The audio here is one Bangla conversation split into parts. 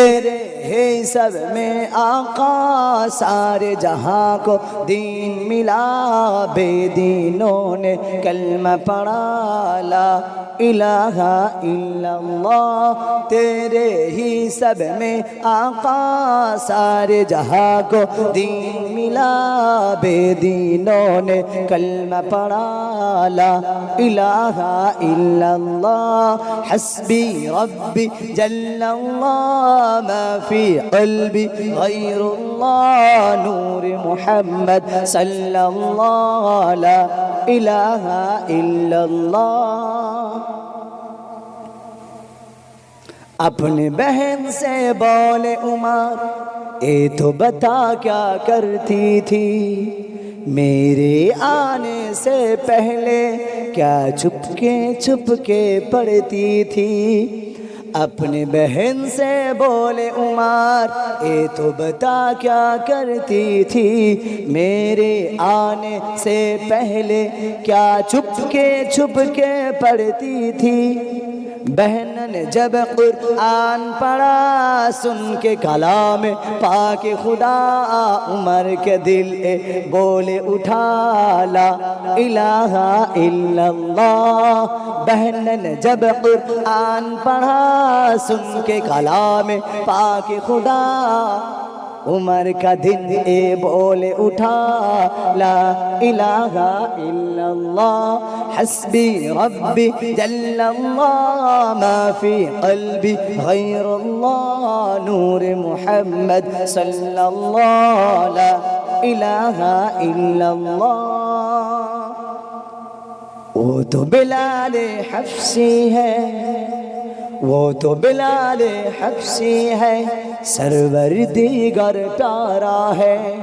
تیرے ہی سب میں آقا سارے جہاں کو دین ملا، بے دینوں نے کلمہ پڑھا، لا الہ الا اللہ، تیرے ہی سب میں آقا سارے جہاں کو دین ملا، بے دینوں نے کلمہ پڑھا، لا الہ الا اللہ، حسبی ربی جل اللہ ما في قلبي غير الله نور محمد صلى الله لا إله إلا الله. اپنے بہن سے بولے عمر، اے تو بتا کیا کرتی تھی؟ میرے آنے سے پہلے کیا چھپ کے چھپ کے پڑتی تھی؟ اپنے بہن سے بولے عمار اے تو بتا کیا کرتی تھی؟ میرے آنے سے پہلے کیا چھپ کے چھپ کے پڑتی تھی؟ بہن نے جب قرآن پڑھا، سن کے کلام پاک خدا عمر کے دل بولے اٹھا لا الہ الا اللہ۔ بہن نے جب قرآن پڑھا، سن کے کلام پاک خدا का दिल ए बोले उठा ला इलाहा इल्लल्लाह हस्बी रब्बी जल्लल्लाह मा फी कल्बी गैरुल्लाह नूर मुहम्मद सल्लल्लाह ला इलाहा इल्लल्लाह वो तो बिलाल हफ्सी है وہ تو بلال حبشی ہے، سرور دیگر تارا ہے۔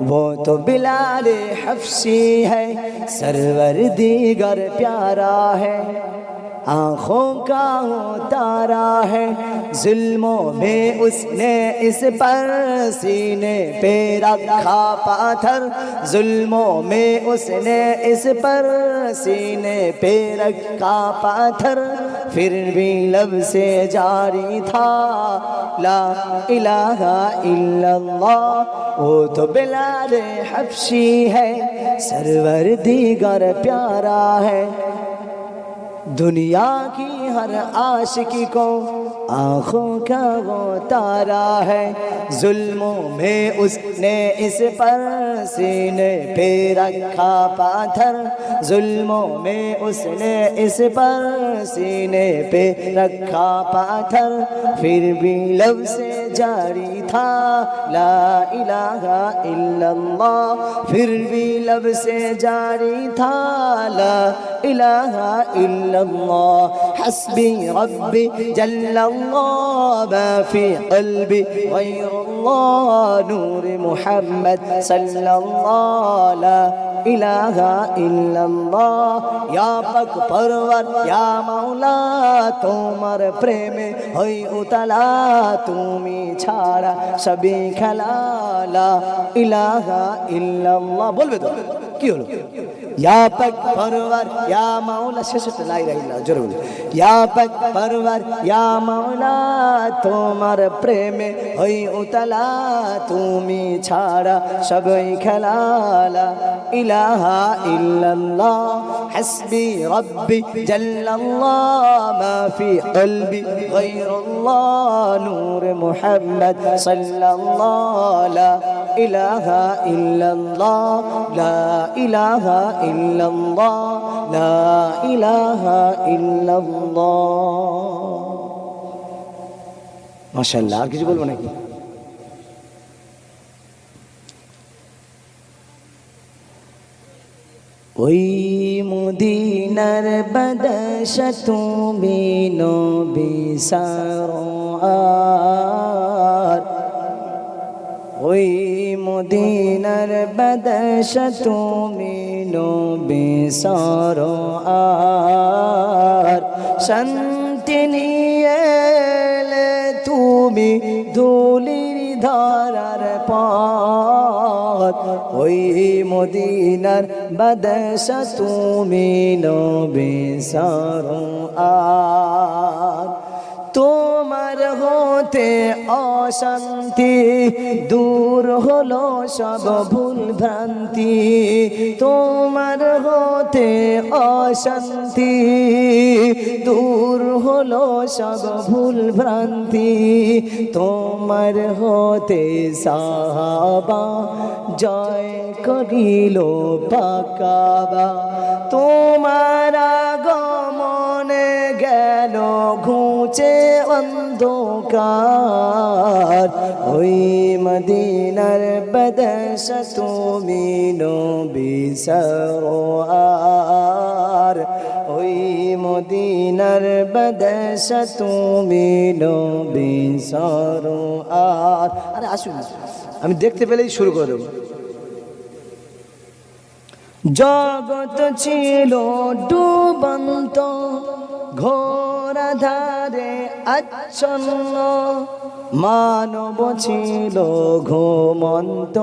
وہ تو بلال حبشی ہے، سرور دیگر پیارا ہے۔ آنکھوں کا ہوں تارا ہے، ظلموں میں اس نے اس پر سینے پہ رکھا پاتھر ظلموں میں اس نے اس پر سینے پہ رکھا پاتھر پھر بھی لب سے جاری تھا۔ لا الہ الا اللہ، وہ تو بلال حبشی ہے۔ سرور دیگر پیارا ہے۔ دنیا کی ہر عاشقی کو آنکھوں کا وہ تارا ہے۔ ظلموں میں اس نے اس پر سینے پہ رکھا پاتھر ظلموں میں اس نے اس پر سینے پہ رکھا پاتھر پھر بھی لب سے جاری تھا، لا الہ الا اللہ۔ پھر بھی لب سے جاری تھا، لا الہ الا الله حسبي ربي جل الله ما في قلبي غير الله نور محمد صلى الله لا إله إلا الله يا پاک فرور يا مولا تومر প্রেমে هاي উতলা تومي ছাড়া সবই خلالا إله إلا الله بول بدو কি ইয়া পাক পরওয়ার, ইয়া মাওলা, শেষে তো লাই রাইলা জোরে বলে ইয়া পাক পরওয়ার, ইয়া মাওলা, তোমার প্রেমে হই উতলা, তুমি ছাড়া সবই খেলালা। ইলাহা ইল্লাল্লাহ, হাসবি রব্বি, জাল্লাল্লাহ, মা ফি কলবি, গায়রুল্লাহ, নূর মুহাম্মদ সাল্লাল্লাহ, লা ইলাহা ইল্লাল্লাহ, লা ইলাহা ইল্লাল্লাহ, লা ইলাহা ইল্লাল্লাহ। মাশাআল্লাহ, আর কিছু বলব নাকি? ওই মদিনার বদশ তুমি নবী সার ওই মদিনার বদশ তুমি নবী সর আর শান্তি নিয়ে তুমি ধুলির ধারার পথ ওই মদিনার বাদশা তুমি নবী সর আর তোমার হতে অশান্তি দূর হলো সব ভুল ভ্রান্তি তোমার হতে অশান্তি দূর হলো সব ভুল ভ্রান্তি তোমার হতে সাহাবা জয় করিল পাকাবা। তোমার ঘুচে অন্ধকার। ওই মদিনার বদশ তুমি নবী সরোয়ার। ওই মদিনার বদশ তুমি নবী সরোয়ার। আরে আসুন। আমি দেখতে পেলেই শুরু করে দেবো। জগৎ ছিল ডুবন্ত, ঘোর অন্ধকারাধারে আচ্ছন্ন। মানব ছিল ঘুমন্ত।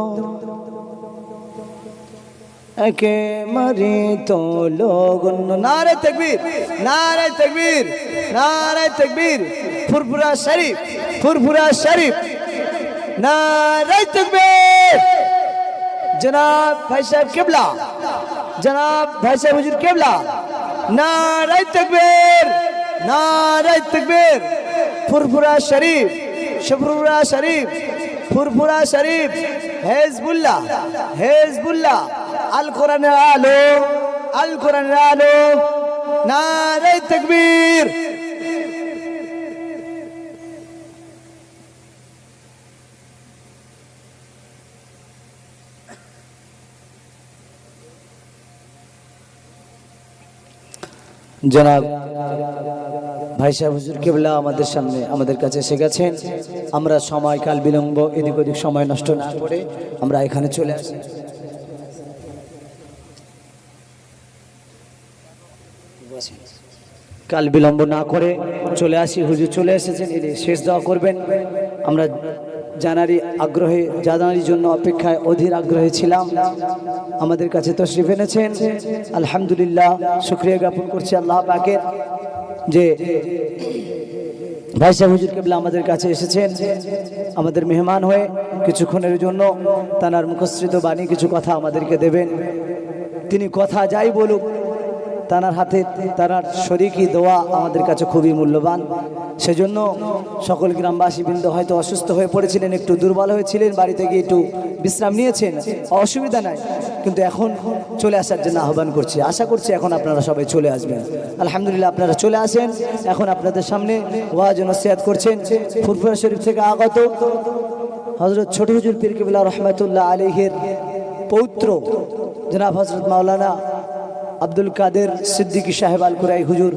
একে মারি তো লগ্ন নারে তকবীর নারে তকবীর নারে তকবীর। ফুরফুরা শরীফ ফুরফুরা শরীফ। নারে তকবীর। জনাব ভাই সাহেব কেবলা, জনাব ভাই সাহেব হুজুর কেবলা। নারে তকবীর। নারায় তকবীর। ফুরফুরা শরীফ শফরুরা শরীফ, ফুরফুরা শরীফ, হেজবুল্লাহ হেজবুল্লাহ। আল কোরআন আলো, আল কোরআন আলো, নারায় তকবীর। জনাব ভাই সাহেব, হুজুর কেবলা আমাদের সামনে আমাদের কাছে এসে গেছেন। আমরা সময় কাল বিলম্ব, এদিক ওদিক সময় নষ্ট না করে আমরা এখানে চলে আসি। কাল বিলম্ব না করে চলে আসি, হুজুর চলে এসেছেন শেষ দেওয়া করবেন। আমরা জানারই আগ্রহে জানারই জন্য অপেক্ষায় অধীর আগ্রহে ছিলাম। আমাদের কাছে তশরিফ এনেছেন। আলহামদুলিল্লাহ, শুক্রিয়া জ্ঞাপন করছি আল্লাহ পাকের যে ভাই সাহেব হুজুর কেবলা আমাদের কাছে এসেছেন। আমাদের মেহমান হয়ে কিছুক্ষণের জন্য তানার মুখশ্রিত বাণী কিছু কথা আমাদেরকে দেবেন। তিনি কথা যাই বলুক তানার হাতে তানার শরিকি দোয়া আমাদের কাছে খুবই মূল্যবান। সেজন্য সকল গ্রামবাসী বৃন্দ হয়তো অসুস্থ হয়ে পড়েছিলেন, একটু দুর্বল হয়েছিলেন, বাড়িতে গিয়ে একটু বিশ্রাম নিয়েছেন, অসুবিধা নাই। কিন্তু এখন চলে আসার জন্য আহ্বান করছি। আশা করছি এখন আপনারা সবাই চলে আসবেন। আলহামদুলিল্লাহ আপনারা চলে আসেন। এখন আপনাদের সামনে ওয়াজ নসিহাত করছেন। ফুরফুরা শরীফ থেকে আগত হজরত ছোট হুজুর পীর কিবলা রহমতুল্লাহ আলিহের পৌত্র জনাব হজরত মাওলানা عبد القادر صدیقی شاہب القرائی حضور